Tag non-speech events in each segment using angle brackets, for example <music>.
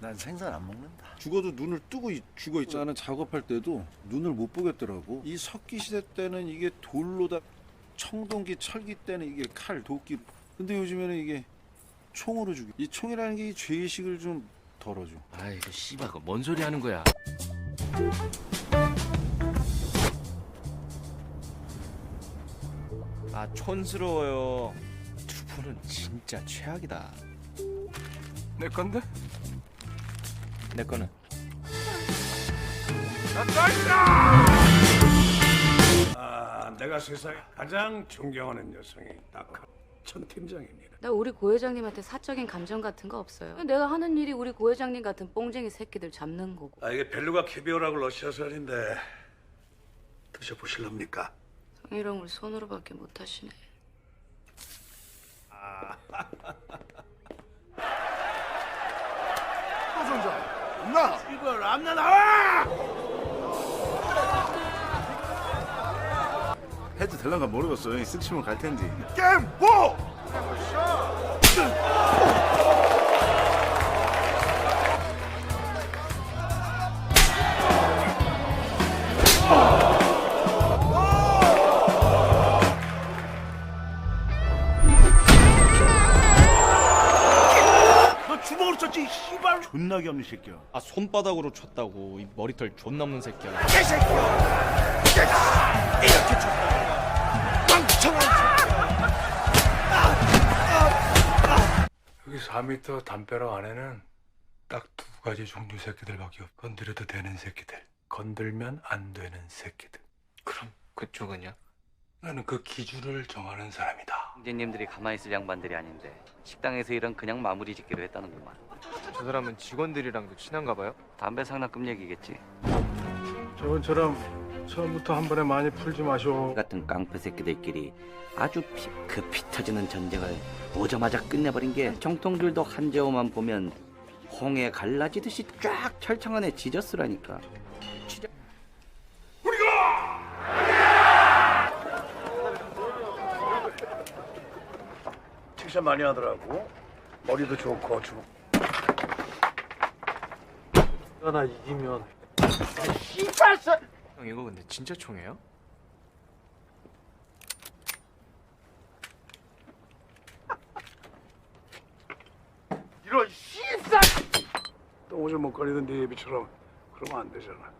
난 생선 안 먹는다. 죽어도 눈을 뜨고 있- 죽어 있잖아. 나는 작업할 때도 눈을 못 보겠더라고. 이 석기 시대 때는 이게 돌로다 청동기, 철기 때는 이게 칼, 도끼. 근데 요즘에는 이게 총으로 죽여. 이 총이라는 게이 죄의식을 좀 덜어줘. 아이고 씨발 그뭔 소리 하는 거야 아 촌스러워요. 두 분은 진짜 최악이다. 내 건데? 내 거는 아, 내가 세상에 가장 존경하는 여성이 딱천 팀장입니다. 나 우리 고 회장님한테 사적인 감정 같은 거 없어요. 내가 하는 일이 우리 고 회장님 같은 뽕쟁이 새끼들 잡는 거고. 아, 이게 벨루가 캐비어라고 러시아산인데 드셔보실랍니까? 성희롱을 손으로밖에 못 하시네. 안나 나와! 해도 될란가 모르겠어. 쓱 치면 갈 텐데. 게임 뭐! 너 주먹으로 쳤지, 이 씨발! 존나게 없는 새끼야. 아 손바닥으로 쳤다고 이 머리털 존 남는 새끼야. 여기 4m 담벼락 안에는 딱 두 가지 종류 새끼들밖에 없. 건드려도 되는 새끼들, 건들면 안 되는 새끼들. 그럼 그쪽은요? 나는 그 기준을 정하는 사람이다. 형제님들이 가만히 있을 양반들이 아닌데 식당에서 일은 그냥 마무리 짓기로 했다는구만 저 사람은 직원들이랑도 친한가 봐요? 담배 상납금 얘기겠지 저번처럼 처음부터 한 번에 많이 풀지 마쇼. 같은 깡패 새끼들끼리 아주 피, 그피 터지는 전쟁을 오자마자 끝내버린 게 정통들도 한재호만 보면 홍해 갈라지듯이 쫙 철창 안에 지졌으라니까 칭찬 많이 하더라고. 머리도 좋고 주먹. 나 이기면 형 이거 근데 진짜 총이에요? 똥오줌 못 가리던 네 애비처럼 그러면 안 되잖아.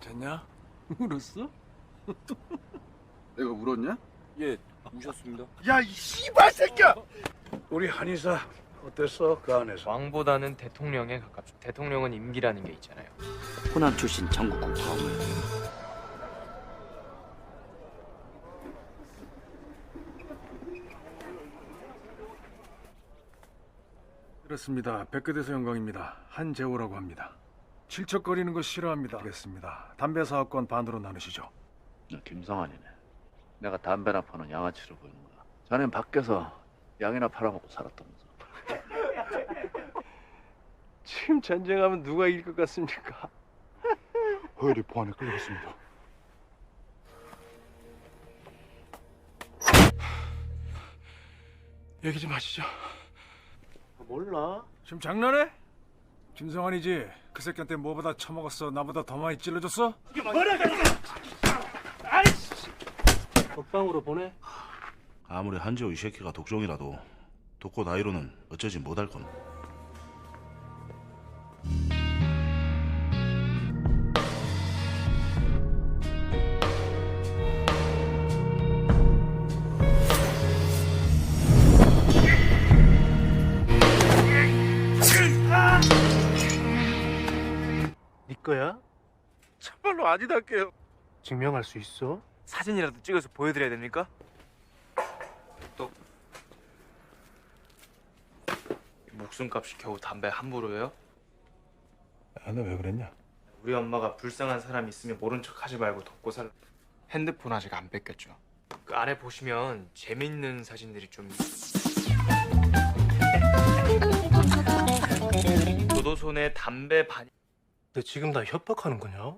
괜찮냐? 울었어? <laughs> 내가 울었냐? 예 우셨습니다. 야 이 씨발 새끼야! 우리 한의사 어땠어 그 안에서? 왕보다는 대통령에 가깝죠. 대통령은 임기라는 게 있잖아요. 호남 출신 전국국 파업을 그렇습니다. 돼서 영광입니다. 한재호라고 합니다. 질척거리는 거 싫어합니다. 알겠습니다. 담배 사업권 반으로 나누시죠. 김성환이네. 내가 담배나 파는 양아치로 보이는구나. 자넨 밖에서 양이나 팔아먹고 살았다면서. <laughs> 지금 전쟁하면 누가 이길 것 같습니까? <laughs> 허열이 보안에 끌려갔습니다. <sighs> 얘기 좀 하시죠. 몰라. 지금 장난해? 김성환이지? 그 새끼한테 뭐보다 처먹었어? 나보다 더 많이 찔러줬어? 먹방으로 보내. 아무리 한재호 이 새끼가 독종이라도 독고 나이로는 어쩌지 못할 건. 네 거야? 참말로 아니다게요. 증명할 수 있어? 사진이라도 찍어서 보여드려야 됩니까? 또 목숨값이 겨우 담배 함부로요? 야, 너왜 그랬냐? 우리 엄마가 불쌍한 사람 있으면 모른 척 하지 말고 돕고 살. 핸드폰 아직 안 뺏겼죠. 그 안에 보시면 재밌는 사진들이 좀. 교도소내 담배 반. 너 지금 나 협박하는 거냐?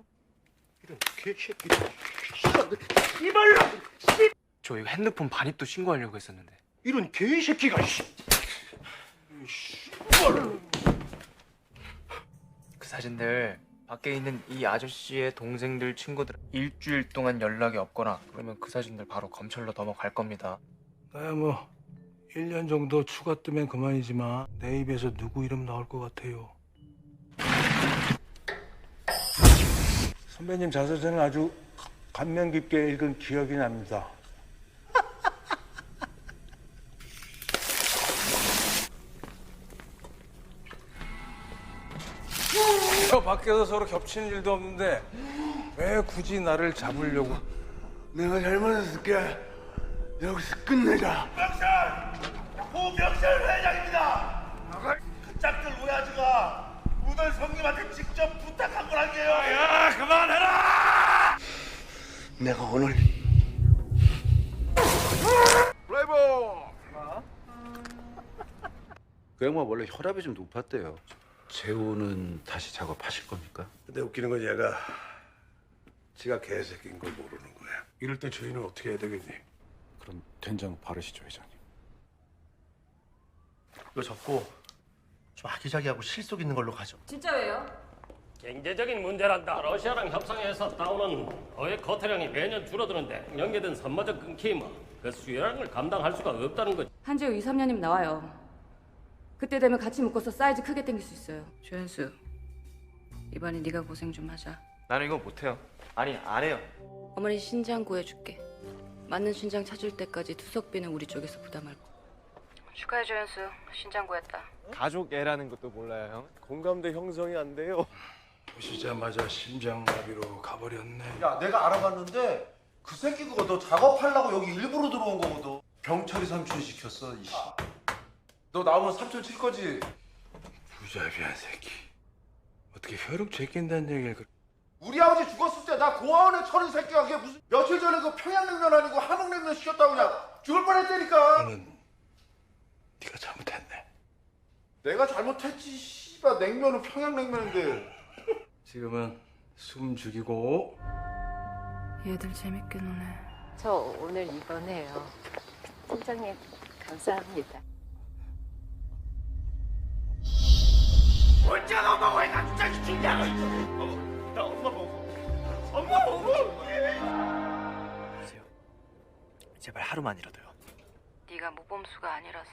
저 이거 핸드폰 반입도 신고하려고 했었는데. 이런 개이 새끼가 씨. 그 사진들 밖에 있는 이 아저씨의 동생들 친구들 일주일 동안 연락이 없거나 그러면 그 사진들 바로 검찰로 넘어갈 겁니다. 나야 뭐 1년 정도 추가 뜨면 그만이지만 내 입에서 누구 이름 나올 것 같아요. 선배님 자서전을 아주 감명 깊게 읽은 기억이 납니다. 저 밖에서 서로 겹치는 일도 없는데 왜 굳이 나를 잡으려고? 내가 잘못했을게. 여기서 끝내자. 고명철 회장입니다. 그 짝들 오야지가 우들 성님한테 직접 부탁한 거란게요. 야 그만해라. 내가 오늘 그 양반 원래 혈압이 좀 높았대요. 재호는 다시 작업하실 겁니까? 근데 웃기는 건 얘가 지가 개새끼인 걸 모르는 거야. 이럴 때 저희는 어떻게 해야 되겠니? 그럼 된장 바르시죠 회장님. 이거 접고 좀 아기자기하고 실속 있는 걸로 가죠. 진짜 왜요? 경제적인 문제란다. 러시아랑 협상해서 따오는 어의 거태량이 매년 줄어드는데 연계된 선마적 끊김은 그 수요량을 감당할 수가 없다는 거지. 한재우 2, 3년이면 나와요. 그때 되면 같이 묶어서 사이즈 크게 당길 수 있어요. 조현수, 이번에 네가 고생 좀 하자. 나는 이거 못해요. 아니 안 해요. 어머니 신장 구해줄게. 맞는 신장 찾을 때까지 투석비는 우리 쪽에서 부담할 거. 축하해 조현수, 신장 구했다. 가족 애라는 것도 몰라요 형. 공감대 형성이 안 돼요. 보시자마자 심장마비로 가버렸네. 야 내가 알아봤는데 그 새끼 그거 너 작업하려고 여기 일부러 들어온 거거든. 병철이 삼촌 시켰어. 이씨. 너 나오면 삼촌 칠 거지. 부자비한 새끼. 어떻게 혈육 제낀다는 얘기를 그... 우리 아버지 죽었을 때 나 고아원에 처른 새끼가 그게 무슨 며칠 전에 그 평양냉면 아니고 함흥냉면 시켰다고 그냥 죽을 뻔했다니까. 너는 네가 잘못했네. 내가 잘못했지. 씨발 냉면은 평양냉면인데. 지금은 숨 죽이고 얘들 재밌게 노네. 저 오늘 입원해요. 팀장님 감사합니다. 언제 엄마 왜 갑자기 죽냐고. 나 엄마 보고. 엄마 보고. 제발 하루만이라도요. 네가 모범수가 아니라서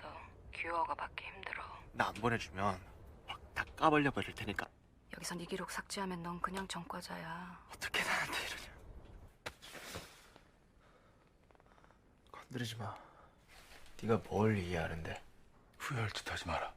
규어가 받기 힘들어. 나 안 보내주면 확다 까발려 버릴 테니까. 여기서 네 기록 삭제하면 넌 그냥 전과자야. 어떻게 나한테 이러냐. 건드리지 마. 네가 뭘 이해하는데? 후회할 짓 하지 마라.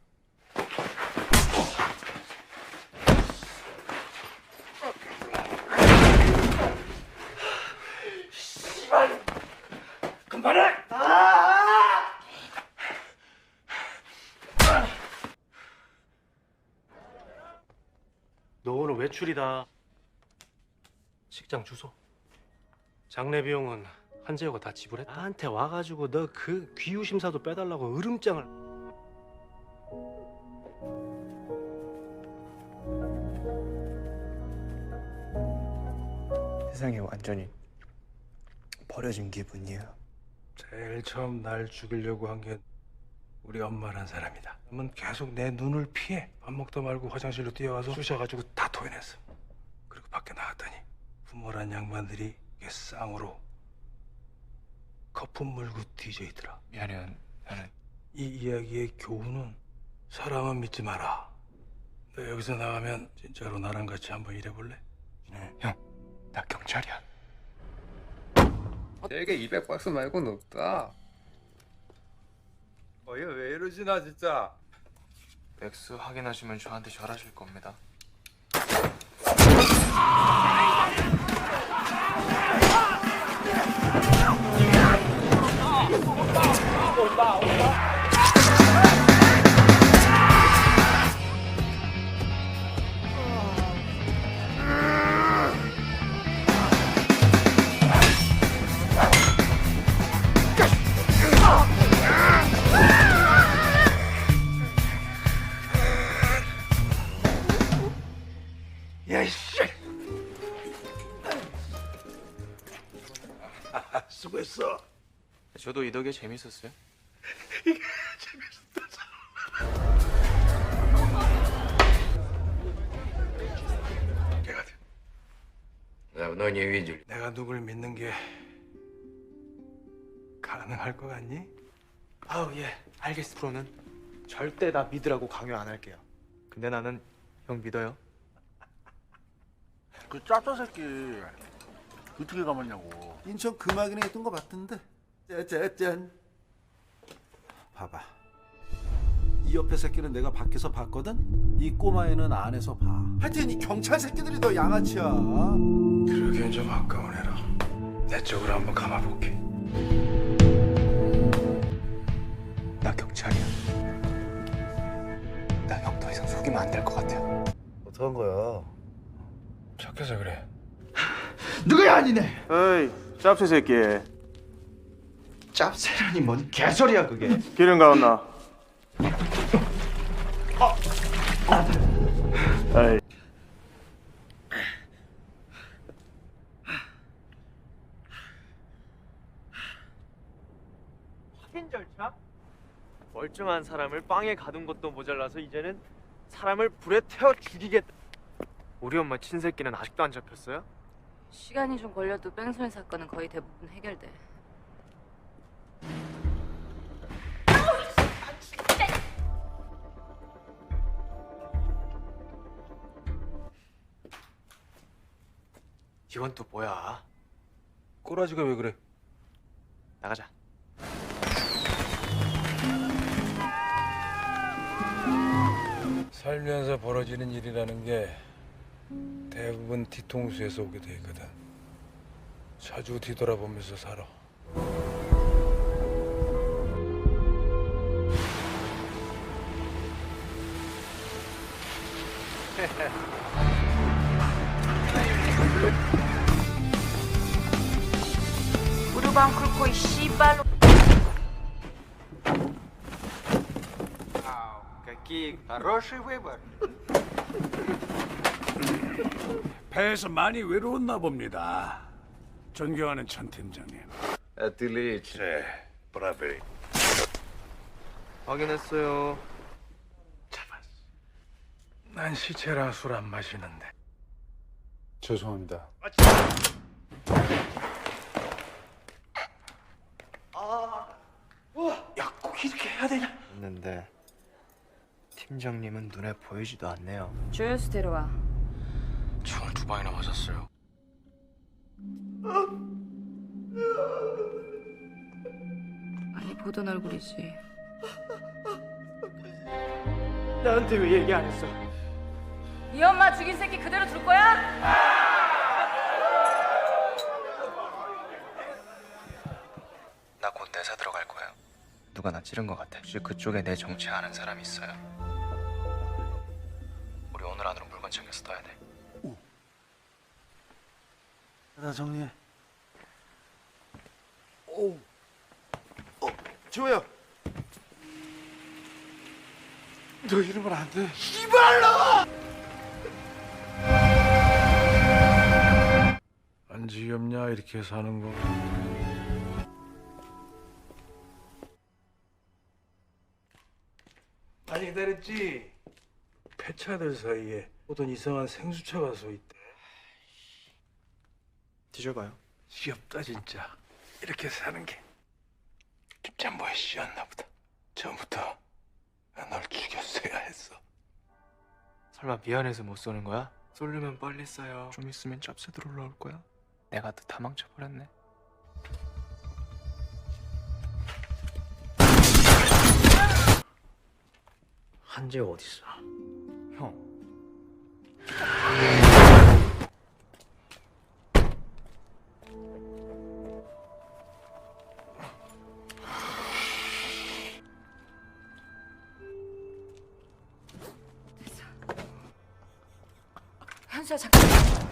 외출이다. 식장 주소. 장례 비용은 한재호가 다 지불했다. 나한테 와가지고 너 그 귀유 심사도 빼달라고 으름장을. 세상에 완전히 버려진 기분이에요. 제일 처음 날 죽이려고 한 게 우리 엄마란 사람이다. 그러면 계속 내 눈을 피해 밥 먹다 말고 화장실로 뛰어가서 쑤셔가지고 다 토해냈어. 그리고 밖에 나갔더니 부모란 양반들이 이게 쌍으로 거품 물고 뒤져 있더라. 미안해요. 나는 이 이야기의 교훈은 사람은 믿지 마라. 너 여기서 나가면 진짜로 나랑 같이 한번 일해볼래? 형, 나 경찰이야. 되게 200박스 말고는 없다. 어얘 왜 이러지 나 진짜. 맥스 확인하시면 저한테 절하실 겁니다. Yes, shit! 수고했어. 저도 이 덕에 재밌었어요. 이게 <laughs> 재밌었다. 내가 내가 너니 위줄. 내가 누굴 믿는 게 가능할 것 같니? 아우 예 알겠어 프로는 절대 나 믿으라고 강요 안 할게요. 근데 나는 형 믿어요. 그 짜짜 새끼 어떻게 감았냐고. 인천 금화기에 있던 거 봤던데. 짜짜짠. 봐봐. 이 옆에 새끼는 내가 밖에서 봤거든. 이 꼬마애는 안에서 봐. 하여튼 이 경찰 새끼들이 더 양아치야. 그러기엔 좀 아까운 애라. 내 쪽으로 한번 감아볼게. 나 경찰이야 나 형 더 이상 속이면 안 될 것 같아요 어떡한 거야? 착해서 그래. 누구야 아니네? 어이 짭새 새끼. 짭새라니 뭔 개소리야 그게. 기름 가온나. 어이. 확인 절차? 멀쩡한 사람을 빵에 가둔 것도 모자라서 이제는 사람을 불에 태워 죽이겠다 우리 엄마 친새끼는 아직도 안 잡혔어요? 시간이 좀 걸려도 뺑소니 사건은 거의 대부분 해결돼. 이건 또 뭐야 꼬라지가 왜 그래? 나가자 살면서 벌어지는 일이라는 게 대부분 뒤통수에서 오게 돼 있거든. 자주 뒤돌아보면서 살아. 무릎안 꿇고 이 씨발로. 배에서 많이 외로웠나 봅니다. 존경하는 천 팀장님. Отлично. 네, 브라베리. 확인했어요 난 시체랑 술 안 마시는데. 죄송합니다. 야꼭 이렇게 해야 되냐 했는데 팀장님은 눈에 보이지도 않네요 조연수 데려와. 방이나 맞았어요. 많이 보던 얼굴이지. 나한테 왜 얘기 안 했어 네 엄마 죽인 새끼 그대로 둘 거야? 나 곧 내사 들어갈 거야 누가 나 찌른 것 같아 혹시 그쪽에 내 정체 아는 사람이 있어요 우리 오늘 안으로 물건 챙겨서 떠야 돼 나 정리해. 오. 어, 지호야. 너 이러면 안 돼. 안 지겹냐 이렇게 사는 거. 많이 기다렸지? 폐차들 사이에 어떤 이상한 생수차가 서 있대. 뒤져봐요 귀엽다 진짜. 이렇게 사는 게 김장보의 씨였나 보다. 처음부터 널 죽였어야 했어. 설마 미안해서 못 쏘는 거야? 쏠려면 빨리 쏴요 좀 있으면 짭새들 올라올 거야 내가 또 다 망쳐버렸네 한재 어딨어? 형 수야 잠깐.